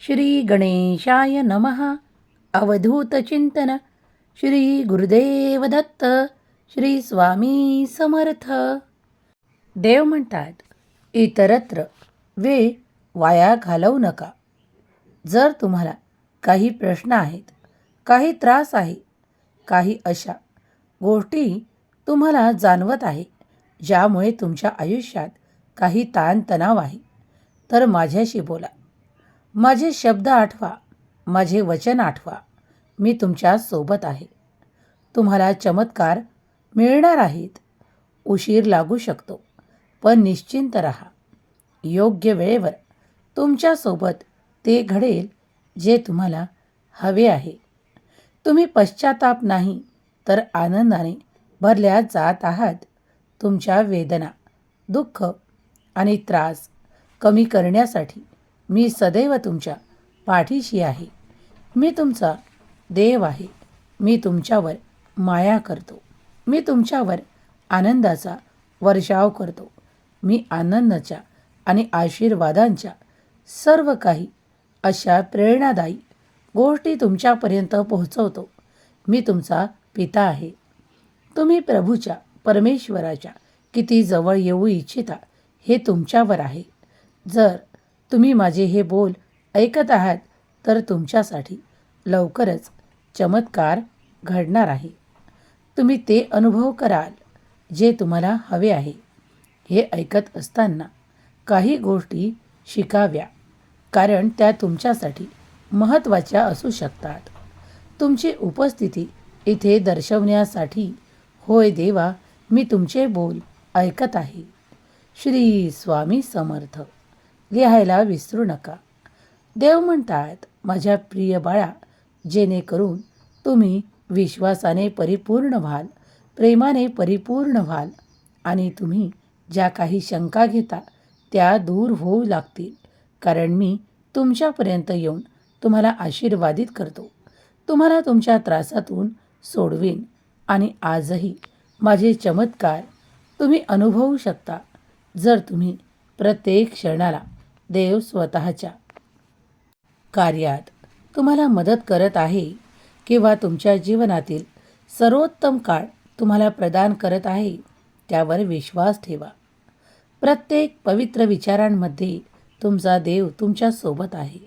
श्री गणेशाय नमः अवधूतचिंतन श्री गुरुदेव दत्त। श्री स्वामी समर्थ। देव म्हणतात इतरत्र वेळ वाया घालवू नका. जर तुम्हाला काही प्रश्न आहेत काही त्रास आहे काही अशा गोष्टी तुम्हाला जाणवत आहे ज्यामुळे तुमच्या आयुष्यात काही ताणतणाव आहे तर माझ्याशी बोला. माझे शब्द आठवा माझे वचन आठवा मी तुमच्यासोबत आहे. तुम्हाला चमत्कार मिळणार आहेत. उशीर लागू शकतो पण निश्चिंत रहा. योग्य वेळेवर तुमच्यासोबत ते घडेल जे तुम्हाला हवे आहे. तुम्ही पश्चाताप नाही तर आनंदाने भरल्या जात आहात. तुमच्या वेदना दुःख आणि त्रास कमी करण्यासाठी मी सदैव तुमच्या पाठीशी आहे. मी तुमचा देव आहे. मी तुमच्यावर माया करतो. मी तुमच्यावर आनंदाचा वर्षाव करतो. मी आनंदाच्या आणि आशीर्वादांच्या सर्व काही अशा प्रेरणादायी गोष्टी तुमच्यापर्यंत पोहोचवतो. मी तुमचा पिता आहे. तुम्ही प्रभूच्या परमेश्वराच्या किती जवळ येऊ इच्छिता हे तुमच्यावर आहे. जर तुम्ही माझे हे बोल ऐकत आहात तर तुमच्यासाठी लवकरच चमत्कार घडणार आहे. तुम्ही ते अनुभव कराल जे तुम्हाला हवे आहे. हे ऐकत असताना काही गोष्टी शिकाव्या कारण त्या तुमच्यासाठी महत्त्वाच्या असू शकतात. तुमची उपस्थिती इथे दर्शवण्यासाठी होय देवा मी तुमचे बोल ऐकत आहे. श्री स्वामी समर्थ. लिहायला विसरू नका. देव म्हणतात माझ्या प्रिय बाळा जेणेकरून तुम्ही विश्वासाने परिपूर्ण व्हाल प्रेमाने परिपूर्ण व्हाल आणि तुम्ही ज्या काही शंका घेता त्या दूर होऊ लागतील. कारण मी तुमच्यापर्यंत येऊन तुम्हाला आशीर्वादित करतो. तुम्हाला तुमच्या त्रासातून सोडवीन आणि आजही माझे चमत्कार तुम्ही अनुभवू शकता. जर तुम्ही प्रत्येक क्षणाला देव स्वतःच्या. कार्यात तुम्हाला मदत करत आहे किंवा तुमच्या जीवनातील सर्वोत्तम काळ तुम्हाला प्रदान करत आहे त्यावर विश्वास ठेवा. प्रत्येक पवित्र विचारांमध्ये तुमचा देव तुमच्यासोबत आहे.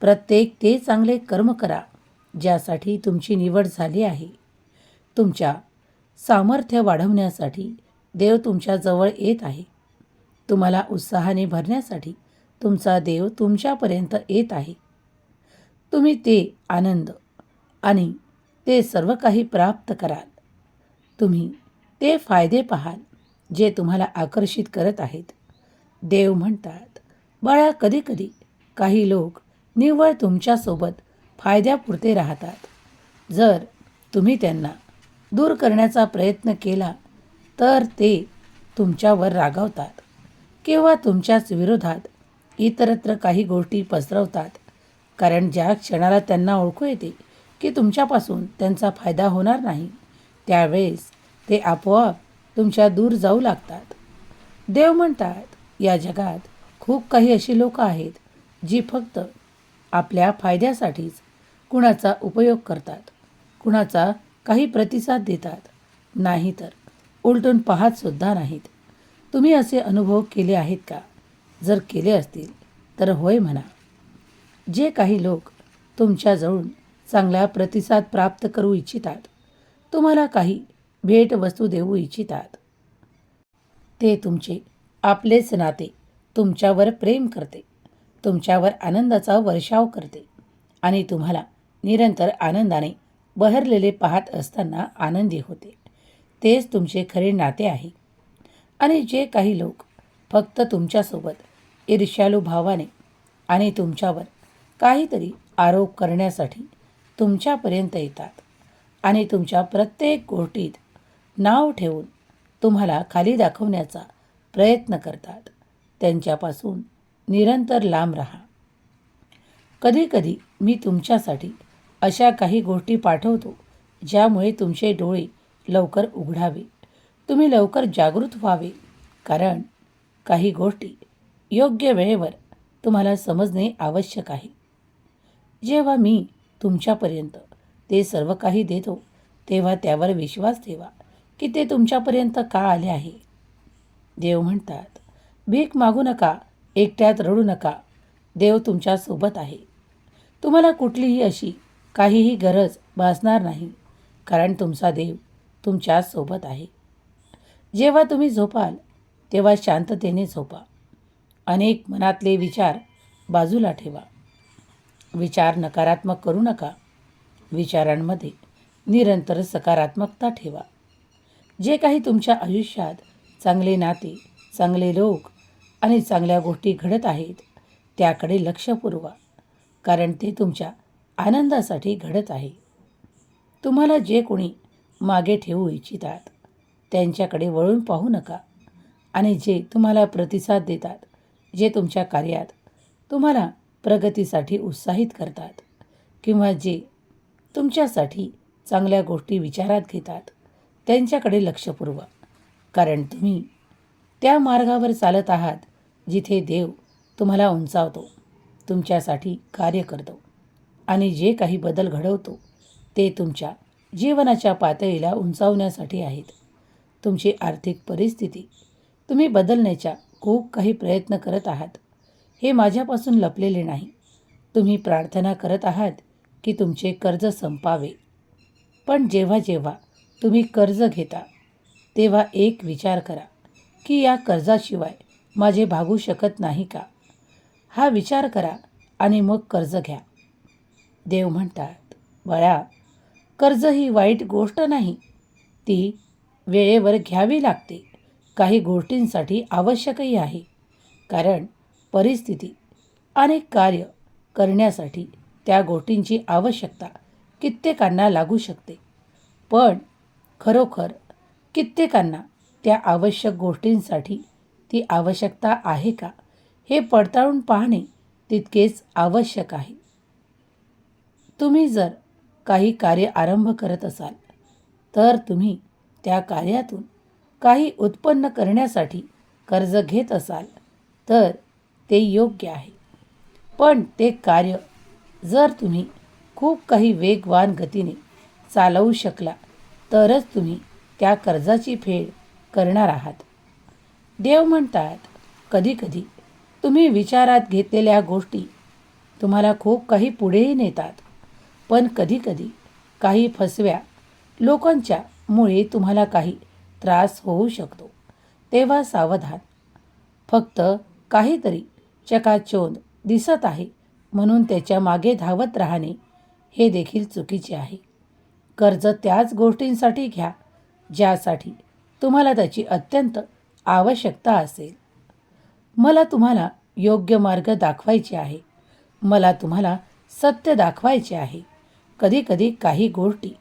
प्रत्येक ते चांगले कर्म करा ज्यासाठी तुमची निवड झाली आहे. तुमच्या सामर्थ्य वाढवण्यासाठी देव तुमच्याजवळ येत आहे. तुम्हाला उत्साहाने भरण्यासाठी तुमचा देव तुमच्यापर्यंत येत आहे. तुम्ही ते आनंद आणि ते सर्व काही प्राप्त कराल. तुम्ही ते फायदे पाहाल जे तुम्हाला आकर्षित करत आहेत. देव म्हणतात बाळा कधीकधी काही लोक निव्वळ तुमच्यासोबत फायद्यापुरते राहतात. जर तुम्ही त्यांना दूर करण्याचा प्रयत्न केला तर ते तुमच्यावर रागावतात किंवा तुमच्याच विरोधात इतरत्र काही गोष्टी पसरवतात. कारण ज्या क्षणाला त्यांना ओळखू येते की तुमच्यापासून त्यांचा फायदा होणार नाही त्यावेळेस ते आपोआप तुमच्या दूर जाऊ लागतात. देव म्हणतात या जगात खूप काही अशी लोकं आहेत जी फक्त आपल्या फायद्यासाठीच कुणाचा उपयोग करतात कुणाचा काही प्रतिसाद देतात. नाहीतर उलटून पाहतसुद्धा नाहीत. तुम्ही असे अनुभव केले आहेत का? जर केले असतील तर होय म्हणा. जे काही लोक तुमच्याजवळून चांगला प्रतिसाद प्राप्त करू इच्छितात तुम्हाला काही भेटवस्तू देऊ इच्छितात. ते तुमचे आपलेच नाते तुमच्यावर प्रेम करते तुमच्यावर आनंदाचा वर्षाव करते आणि तुम्हाला निरंतर आनंदाने बहरलेले पाहत असताना आनंदी होते. तेच तुमचे खरे नाते आहे. आणि जे काही लोक फक्त तुमच्यासोबत ईर्ष्यालू भावाने आणि तुमच्यावर काहीतरी आरोप करण्यासाठी तुमच्यापर्यंत येतात आणि तुमच्या प्रत्येक गोष्टीत नाव ठेवून तुम्हाला खाली दाखवण्याचा प्रयत्न करतात. त्यांच्यापासून निरंतर लांब राहा. कधीकधी मी तुमच्यासाठी अशा काही गोष्टी पाठवतो ज्यामुळे तुमचे डोळे लवकर उघडावे. तुम्ही लवकर जागृत व्हावे कारण काही गोष्टी योग्य वेळेवर तुम्हाला समजणे आवश्यक आहे. जेव्हा मी तुमच्यापर्यंत ते सर्व काही देतो तेव्हा त्यावर विश्वास ठेवा की ते तुमच्यापर्यंत का आले आहे. देव म्हणतात भीक मागू नका एकट्यात रडू नका. देव तुमच्यासोबत आहे. तुम्हाला कुठलीही अशी काहीही गरज भासणार नाही कारण तुमचा देव तुमच्यासोबत आहे. जेव्हा तुम्ही झोपाल तेव्हा शांततेने झोपा. अनेक मनातले विचार बाजूला ठेवा. विचार नकारात्मक करू नका. विचारांमध्ये निरंतर सकारात्मकता ठेवा. जे काही तुमच्या आयुष्यात चांगले नाते चांगले लोक आणि चांगल्या गोष्टी घडत आहेत त्याकडे लक्ष पुरवा. कारण ते तुमच्या आनंदासाठी घडत आहे. तुम्हाला जे कोणी मागे ठेवू इच्छितात त्यांच्याकडे वळून पाहू नका. आणि जे तुम्हाला प्रतिसाद देतात जे तुमच्या कार्यात तुम्हाला प्रगतीसाठी उत्साहित करतात किंवा जे तुमच्यासाठी चांगल्या गोष्टी विचारात घेतात त्यांच्याकडे लक्ष पुरवा. कारण तुम्ही त्या मार्गावर चालत आहात जिथे देव तुम्हाला उंचावतो तुमच्यासाठी कार्य करतो आणि जे काही बदल घडवतो ते तुमच्या जीवनाच्या पातळीला उंचावण्यासाठी आहेत. तुमची आर्थिक परिस्थिती तुम्ही बदलण्याच्या खूप काही प्रयत्न करत आहात. हे माझ्यापासून लपलेले नाही. तुम्ही प्रार्थना करत आहात की तुमचे कर्ज संपावे. पण जेव्हा जेव्हा तुम्ही कर्ज घेता तेव्हा एक विचार करा की या कर्जाशिवाय माझे भागू शकत नाही का? हा विचार करा आणि मग कर्ज घ्या. देव म्हणतात बळा कर्ज ही वाईट गोष्ट नाही. ती वेळेवर घ्यावी लागते. काही गोष्टींसाठी आवश्यकही आहे. कारण परिस्थिती अनेक कार्य करण्यासाठी त्या गोष्टींची आवश्यकता कित्येकांना लागू शकते. पण खरोखर कित्येकांना त्या आवश्यक गोष्टींसाठी ती आवश्यकता आहे का? हे पडताळून पाहणे तितकेच आवश्यक आहे. तुम्ही जर काही कार्य आरंभ करत असाल तर तुम्ही त्या कार्यातून काही उत्पन्न करण्यासाठी कर्ज घेत असाल तर ते योग्य आहे. पण ते कार्य जर तुम्ही खूप काही वेगवान गतीने चालवू शकला तरच तुम्ही त्या कर्जाची फेड करणार आहात. देव म्हणतात कधीकधी तुम्ही विचारात घेतलेल्या गोष्टी तुम्हाला खूप काही पुढेही नेतात पण कधीकधी काही फसव्या लोकांच्या मुळे तुम्हाला काही त्रास होऊ शकतो. तेव्हा सावधान. फक्त काहीतरी चकाचोंद दिसत आहे म्हणून त्याच्यामागे धावत राहणे हे देखील चुकीचे आहे. कर्ज त्याच गोष्टींसाठी घ्या ज्यासाठी तुम्हाला त्याची अत्यंत आवश्यकता असेल. मला तुम्हाला योग्य मार्ग दाखवायचे आहे. मला तुम्हाला सत्य दाखवायचे आहे. कधीकधी काही गोष्टी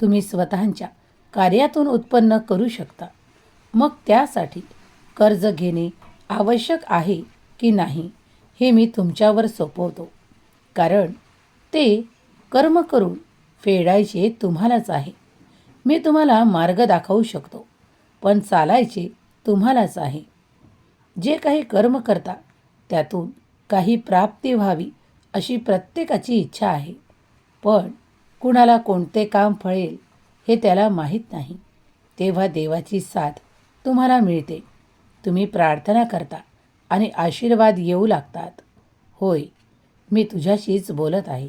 तुम्ही स्वतःच्या कार्यातून उत्पन्न करू शकता. मग त्यासाठी कर्ज घेणे आवश्यक आहे की नाही हे मी तुमच्यावर सोपवतो. कारण ते कर्म करून फेडायचे तुम्हालाच आहे. मी तुम्हाला मार्ग दाखवू शकतो पण चालायचे तुम्हालाच आहे. जे काही कर्म करता त्यातून काही प्राप्ती व्हावी अशी प्रत्येकाची इच्छा आहे. पण कुणाला कोणते काम फळेल हे त्याला माहीत नाही. तेव्हा देवाची साथ तुम्हाला मिळते. तुम्ही प्रार्थना करता आणि आशीर्वाद येऊ लागतात. होय मी तुझ्याशीच बोलत आहे.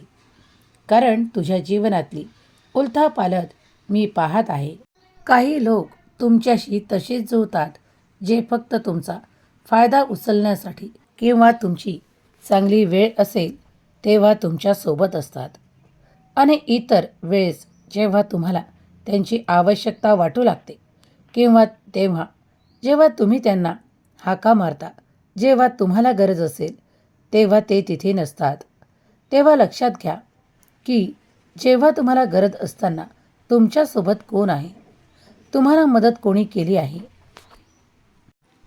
कारण तुझ्या जीवनातली उलथा पालत मी पाहत आहे. काही लोक तुमच्याशी तसेच जुळतात जे फक्त तुमचा फायदा उचलण्यासाठी किंवा तुमची चांगली वेळ असेल तेव्हा तुमच्यासोबत असतात. आणि इतर वेळेस जेव्हा तुम्हाला त्यांची आवश्यकता वाटू लागते. किंवा तेव्हा जेव्हा तुम्ही त्यांना हाका मारता जेव्हा तुम्हाला गरज असेल तेव्हा ते तिथे नसतात. तेव्हा लक्षात घ्या की जेव्हा तुम्हाला गरज असताना तुमच्यासोबत कोण आहे? तुम्हाला मदत कोणी केली आहे?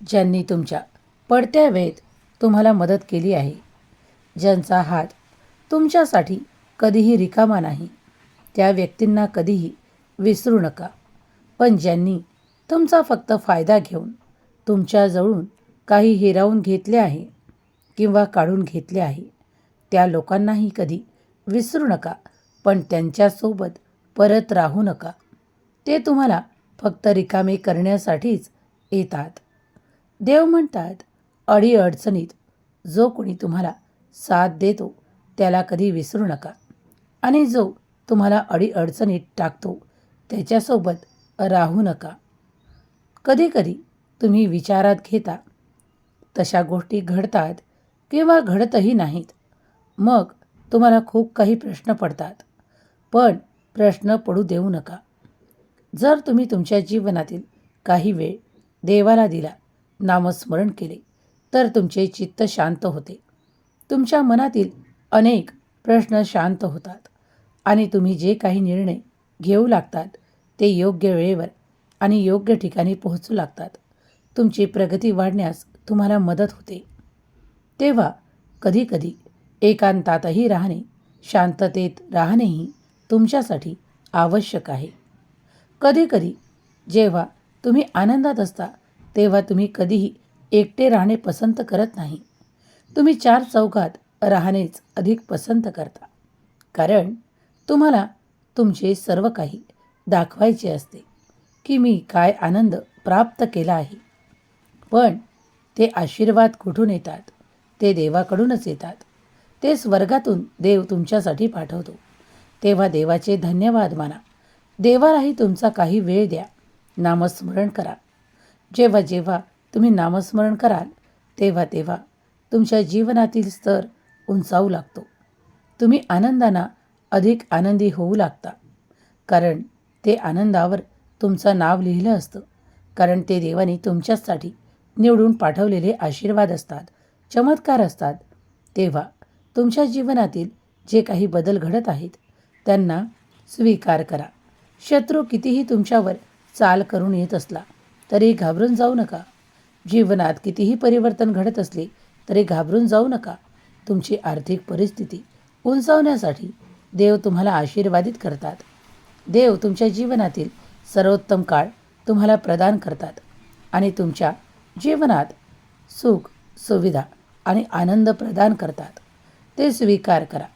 ज्यांनी तुमच्या पडत्या वेळेत तुम्हाला मदत केली आहे. ज्यांचा हात तुमच्यासाठी कधीही रिकामा नाही त्या व्यक्तींना कधीही विसरू नका. पण ज्यांनी तुमचा फक्त फायदा घेऊन तुमच्याजवळून काही हिरावून घेतले आहे किंवा काढून घेतले आहे त्या लोकांनाही कधी विसरू नका पण त्यांच्यासोबत परत राहू नका. ते तुम्हाला फक्त रिकामे करण्यासाठीच येतात. देव म्हणतात अडीअडचणीत जो कोणी तुम्हाला साथ देतो त्याला कधी विसरू नका. आणि जो तुम्हाला अडीअडचणीत टाकतो त्याच्यासोबत राहू नका. कधीकधी तुम्ही विचारात घेता तशा गोष्टी घडतात किंवा घडतही नाहीत. मग तुम्हाला खूप काही प्रश्न पडतात पण प्रश्न पडू देऊ नका. जर तुम्ही तुमच्या जीवनातील काही वेळ देवाला दिला नामस्मरण केले तर तुमचे चित्त शांत होते. तुमच्या मनातील अनेक प्रश्न शांत होतात आणि तुम्ही जे काही निर्णय घेऊ लागतात. ते योग्य वेळेवर आणि योग्य ठिकाणी पोहोचू लागतात. तुमची प्रगती वाढण्यास तुम्हाला मदत होते. तेव्हा कधीकधी एकांतातही राहणे शांततेत राहणेही तुमच्यासाठी आवश्यक आहे. कधीकधी जेव्हा तुम्ही आनंदात असता तेव्हा तुम्ही कधीही एकटे राहणे पसंत करत नाही. तुम्ही चार चौकात राहणेच अधिक पसंत करता. कारण तुम्हाला तुमचे सर्व काही दाखवायचे असते की मी काय आनंद प्राप्त केला आहे. पण ते आशीर्वाद कुठून येतात? ते देवाकडूनच येतात. ते स्वर्गातून देव तुमच्यासाठी पाठवतो. तेव्हा देवाचे धन्यवाद माना. देवालाही तुमचा काही वेळ द्या. नामस्मरण करा. जेव्हा जेव्हा तुम्ही नामस्मरण कराल तेव्हा तेव्हा तुमच्या जीवनातील स्तर उंचावू लागतो. तुम्ही आनंदाना अधिक आनंदी होऊ लागता. कारण ते आनंदावर तुमचं नाव लिहिलं असतं. कारण ते देवाने तुमच्याचसाठी निवडून पाठवलेले आशीर्वाद असतात चमत्कार असतात. तेव्हा तुमच्या जीवनातील जे काही बदल घडत आहेत त्यांना स्वीकार करा. शत्रू कितीही तुमच्यावर चाल करून येत असला तरी घाबरून जाऊ नका. जीवनात कितीही परिवर्तन घडत असले तरी घाबरून जाऊ नका. तुमची आर्थिक परिस्थिती उंचावण्यासाठी देव तुम्हाला आशीर्वादित करतात. देव तुमच्या जीवनातील सर्वोत्तम काळ तुम्हाला प्रदान करतात आणि तुमच्या जीवनात सुख सुविधा आणि आनंद प्रदान करतात. ते स्वीकार करा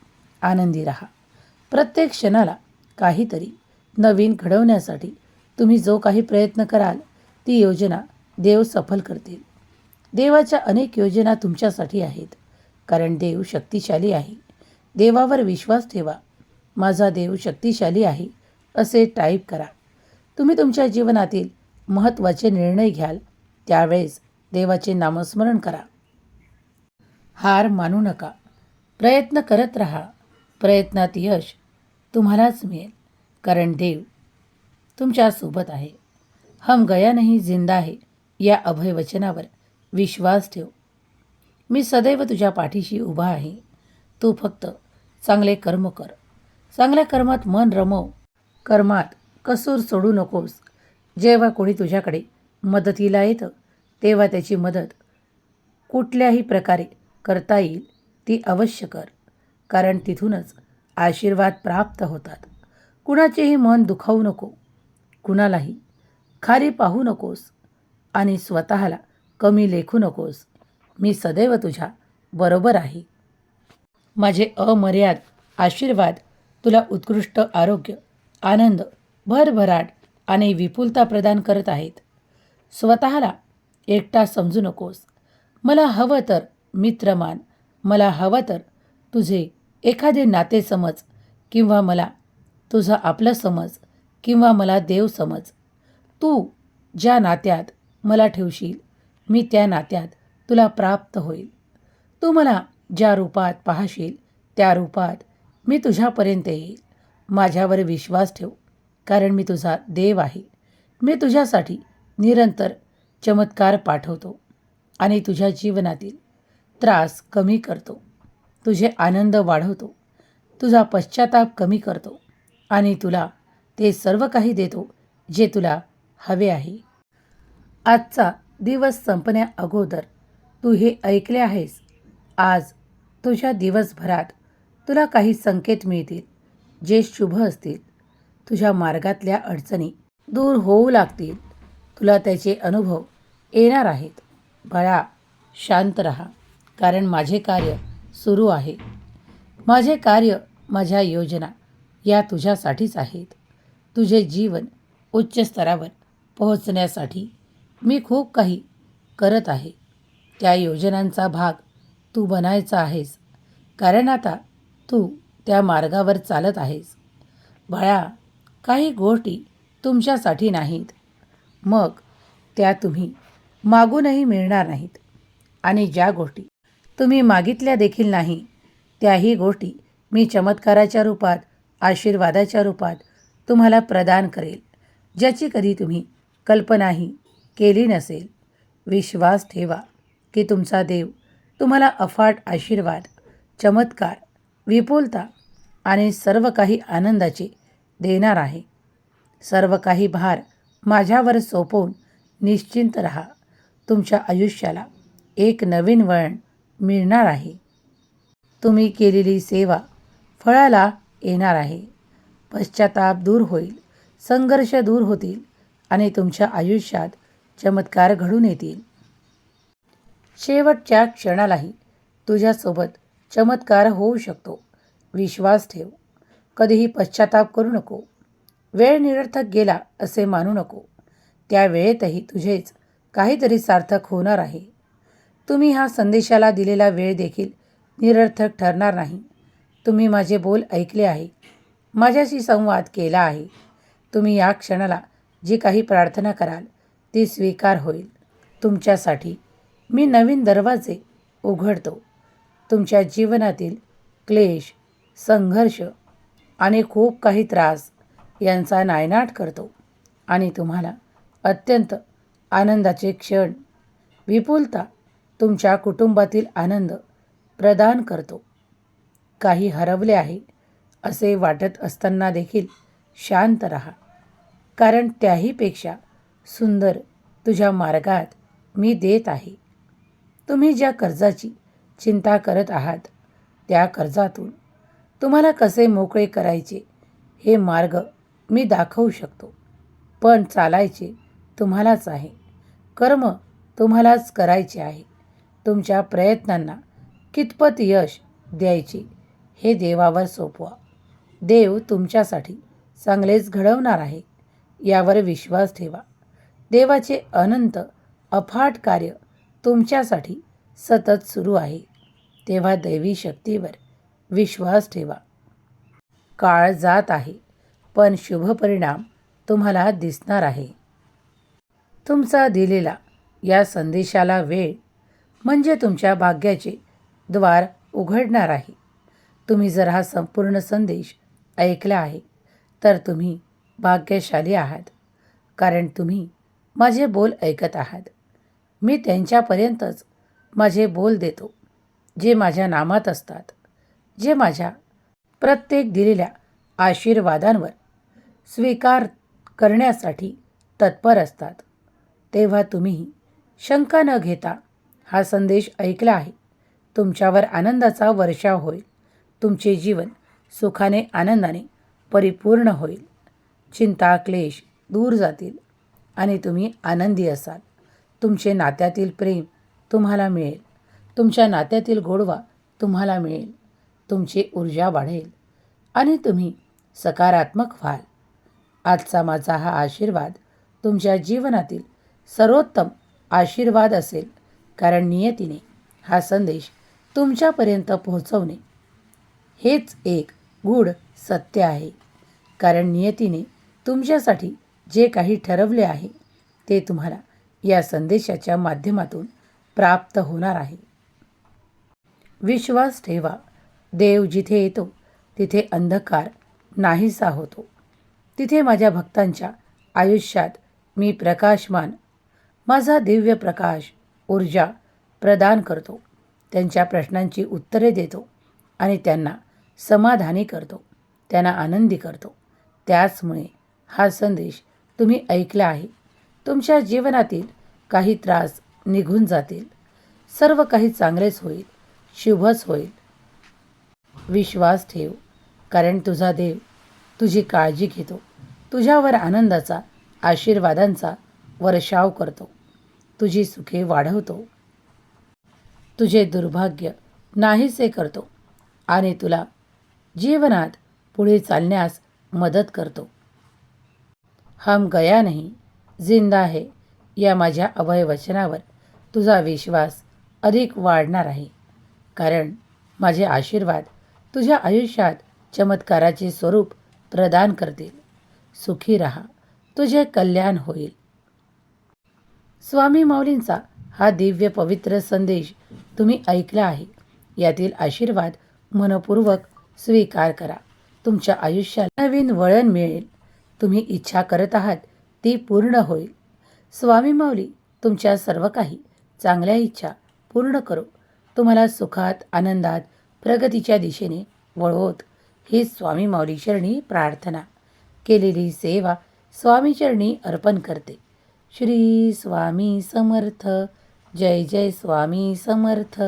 आनंदी राहा. प्रत्येक क्षणाला काहीतरी नवीन घडवण्यासाठी तुम्ही जो काही प्रयत्न कराल ती योजना देव सफल करतील. देवाच्या अनेक योजना तुमच्यासाठी आहेत. कारण देव शक्तिशाली आहे. देवावर विश्वास ठेवा. माझा देव शक्तिशाली आहे असे टाईप करा. तुम्ही तुमच्या जीवनातील महत्त्वाचे निर्णय घ्याल त्यावेळेस देवाचे नामस्मरण करा. हार मानू नका. प्रयत्न करत राहा. प्रयत्नात यश तुम्हालाच मिळेल कारण देव तुमच्यासोबत आहे. हम गया नाही जिंदा आहे या अभयवचनावर विश्वास ठेव. मी सदैव तुझ्या पाठीशी उभा आहे. तू फक्त चांगले कर्म कर. चांगल्या कर्मात मन रमव कर्मात कसूर सोडू नकोस. जेव्हा कोणी तुझ्याकडे मदतीला येतं तेव्हा त्याची मदत कुठल्याही प्रकारे करता येईल ती अवश्य कर. कारण तिथूनच आशीर्वाद प्राप्त होतात. कुणाचेही मन दुखावू नको. कुणालाही खाली पाहू नकोस आणि स्वतःला कमी लेखू नकोस. मी सदैव तुझ्या बरोबर आहे. माझे अमर्याद आशीर्वाद तुला उत्कृष्ट आरोग्य आनंद भरभराट आणि विपुलता प्रदान करत आहेत. स्वतःला एकटा समजू नकोस. मला हवं तर मित्रमान मला हवं तर तुझे एखादे नाते समज किंवा मला तुझं आपलं समज किंवा मला देव समज. तू ज्या नात्यात मला ठेवशील मी त्या नात्यात तुला प्राप्त होईल. तू मला ज्या रूपात पाहशील त्या रूपात मी तुझ्यापर्यंत येईल. माझ्यावर विश्वास ठेव कारण मी तुझा देव आहे. मी तुझ्यासाठी निरंतर चमत्कार पाठवतो आणि तुझ्या जीवनातील त्रास कमी करतो. तुझे आनंद वाढवतो. तुझा पश्चाताप कमी करतो आणि तुला ते सर्व काही देतो जे तुला हवे आहे. आजचा दिवस संपण्या अगोदर तू हे ऐकले आहेस. आज तुझ्या दिवसभरात तुला काही संकेत मिळतील. जे शुभ असतील. तुझ्या मार्गातल्या अडचणी दूर होऊ लागतील. तुला त्याचे अनुभव येणार आहेत. बाळा शांत रहा. कारण माझे कार्य सुरू आहे. माझे कार्य माझ्या योजना या तुझ्यासाठीच आहेत. तुझे जीवन उच्च स्तरावर पोहोचण्यासाठी मी खूप काही करत आहे. त्या योजनांचा भाग तू बनायचा आहेस. कारण आता तू त्या मार्गावर चालत आहेस. बाळा काही गोष्टी तुमच्यासाठी नाहीत. मग त्या तुम्ही मागूनही मिळणार नाहीत. आणि ज्या गोष्टी तुम्ही मागितल्या देखील नाही त्याही गोष्टी मी चमत्काराच्या रूपात आशीर्वादाच्या रूपात तुम्हाला प्रदान करेल ज्याची कधी तुम्ही कल्पनाही केली नसेल. विश्वास ठेवा की तुमचा देव तुम्हाला अफाट आशीर्वाद चमत्कार विपुलता आणि सर्व काही आनंदाचे देणार आहे. सर्व काही भार माझ्यावर सोपवून निश्चिंत रहा. तुमच्या आयुष्याला एक नवीन वळण मिळणार आहे. तुम्ही केलेली सेवा फळाला येणार आहे. पश्चाताप दूर होईल संघर्ष दूर होतील आणि तुमच्या आयुष्यात चमत्कार घडून येतील. शेवटच्या क्षणालाही तुझ्यासोबत चमत्कार होऊ शकतो. विश्वास ठेव. कधीही पश्चाताप करू नको. वेळ निरर्थक गेला असे मानू नको. त्या वेळेतही तुझेच काहीतरी सार्थक होणार आहे. तुम्ही हा संदेशाला दिलेला वेळ देखील निरर्थक ठरणार नाही. तुम्ही माझे बोल ऐकले आहे. माझ्याशी संवाद केला आहे. तुम्ही या क्षणाला जी काही प्रार्थना कराल ती स्वीकार होईल. तुमच्यासाठी मी नवीन दरवाजे उघडतो. तुमच्या जीवनातील क्लेश संघर्ष आणि खूप काही त्रास यांचा नायनाट करतो आणि तुम्हाला अत्यंत आनंदाचे क्षण विपुलता तुमच्या कुटुंबातील आनंद प्रदान करतो. काही हरवले आहे असे वाटत असताना देखील शांत राहा. कारण त्याहीपेक्षा सुंदर तुझ्या मार्गात मी देत आहे. तुम्ही ज्या कर्जाची चिंता करत आहात त्या कर्जातून. तुम्हाला कसे मोकळे करायचे हे मार्ग मी दाखवू शकतो. पण चालायचे तुम्हालाच आहे. कर्म तुम्हालाच करायचे आहे. तुमच्या प्रयत्नांना कितपत यश द्यायचे हे देवावर सोपवा. देव तुमच्यासाठी चांगलेच घडवणार आहे यावर विश्वास ठेवा. देवाचे अनंत अफाट कार्य तुमच्यासाठी सतत सुरू आहे. तेव्हा दैवी शक्तीवर विश्वास ठेवा. काळ जात आहे पण शुभ परिणाम तुम्हाला दिसणार आहे. तुमचा दिलेला या संदेशाला वेळ म्हणजे तुमच्या भाग्याचे द्वार उघडणार आहे. तुम्ही जर हा संपूर्ण संदेश ऐकला आहे तर तुम्ही भाग्यशाली आहात कारण तुम्ही माझे बोल ऐकत आहात. मी त्यांच्यापर्यंतच माझे बोल देतो. जे माझ्या नामात असतात जे माझ्या प्रत्येक दिलेल्या आशीर्वादांवर स्वीकार करण्यासाठी तत्पर असतात तेव्हा तुम्ही शंका न घेता हा संदेश ऐकला आहे. तुमच्यावर आनंदाचा वर्षाव होईल. तुमचे जीवन सुखाने आनंदाने परिपूर्ण होईल. चिंता क्लेश दूर जातील आणि तुम्ही आनंदी असाल. तुमचे नात्यातील प्रेम तुम्हाला मिळेल. तुमच्या नात्यातील गोडवा तुम्हाला मिळेल. तुमची ऊर्जा वाढेल. आणि तुम्ही सकारात्मक व्हाल. आजचा माझा हा आशीर्वाद तुमच्या जीवनातील सर्वोत्तम आशीर्वाद असेल. कारण नियतीने हा संदेश तुमच्यापर्यंत पोहोचवणे हेच एक गूढ सत्य आहे. कारण नियतीने तुमच्यासाठी जे काही ठरवले आहे ते तुम्हाला या संदेशाच्या माध्यमातून प्राप्त होणार आहे. विश्वास ठेवा. देव जिथे येतो तिथे अंधकार नाहीसा होतो. तिथे माझ्या भक्तांच्या आयुष्यात मी प्रकाशमान माझा दिव्य प्रकाश ऊर्जा प्रदान करतो. त्यांच्या प्रश्नांची उत्तरे देतो आणि त्यांना समाधानी करतो. त्यांना आनंदी करतो. त्याचमुळे हा संदेश तुम्ही ऐकला आहे. तुमच्या जीवनातील काही त्रास निघून जातील. सर्व काही चांगलेच होईल. शुभच होईल. विश्वास ठेव कारण तुझा देव तुझी काळजी घेतो. तुझ्यावर आनंदाचा आशीर्वादांचा वर्षाव करतो. तुझी सुखे वाढवतो. तुझे दुर्भाग्य नाहीसे करतो आणि तुला जीवनात पुढे चालण्यास मदत करतो. हम गया नाही जिंदा आहे या माझ्या अभय वचनावर तुझा विश्वास अधिक वाढणार आहे. कारण माझे आशीर्वाद तुझ्या आयुष्यात चमत्काराचे स्वरूप प्रदान करतील. सुखी राहा. तुझे कल्याण होईल. स्वामी माऊलींचा हा दिव्य पवित्र संदेश तुम्ही ऐकला आहे. यातील आशीर्वाद मनपूर्वक स्वीकार करा. तुमच्या आयुष्याला नवीन वळण मिळेल. तुम्ही इच्छा करत आहात ती पूर्ण होईल. स्वामी माऊली तुमच्या सर्व काही चांगल्या इच्छा पूर्ण करो. तुम्हाला सुखात आनंदात प्रगतीच्या दिशेने वळवत. ही स्वामी माऊली चरणी प्रार्थना. केलेली सेवा स्वामी चरणी अर्पण करते. श्री स्वामी समर्थ. जय जय स्वामी समर्थ.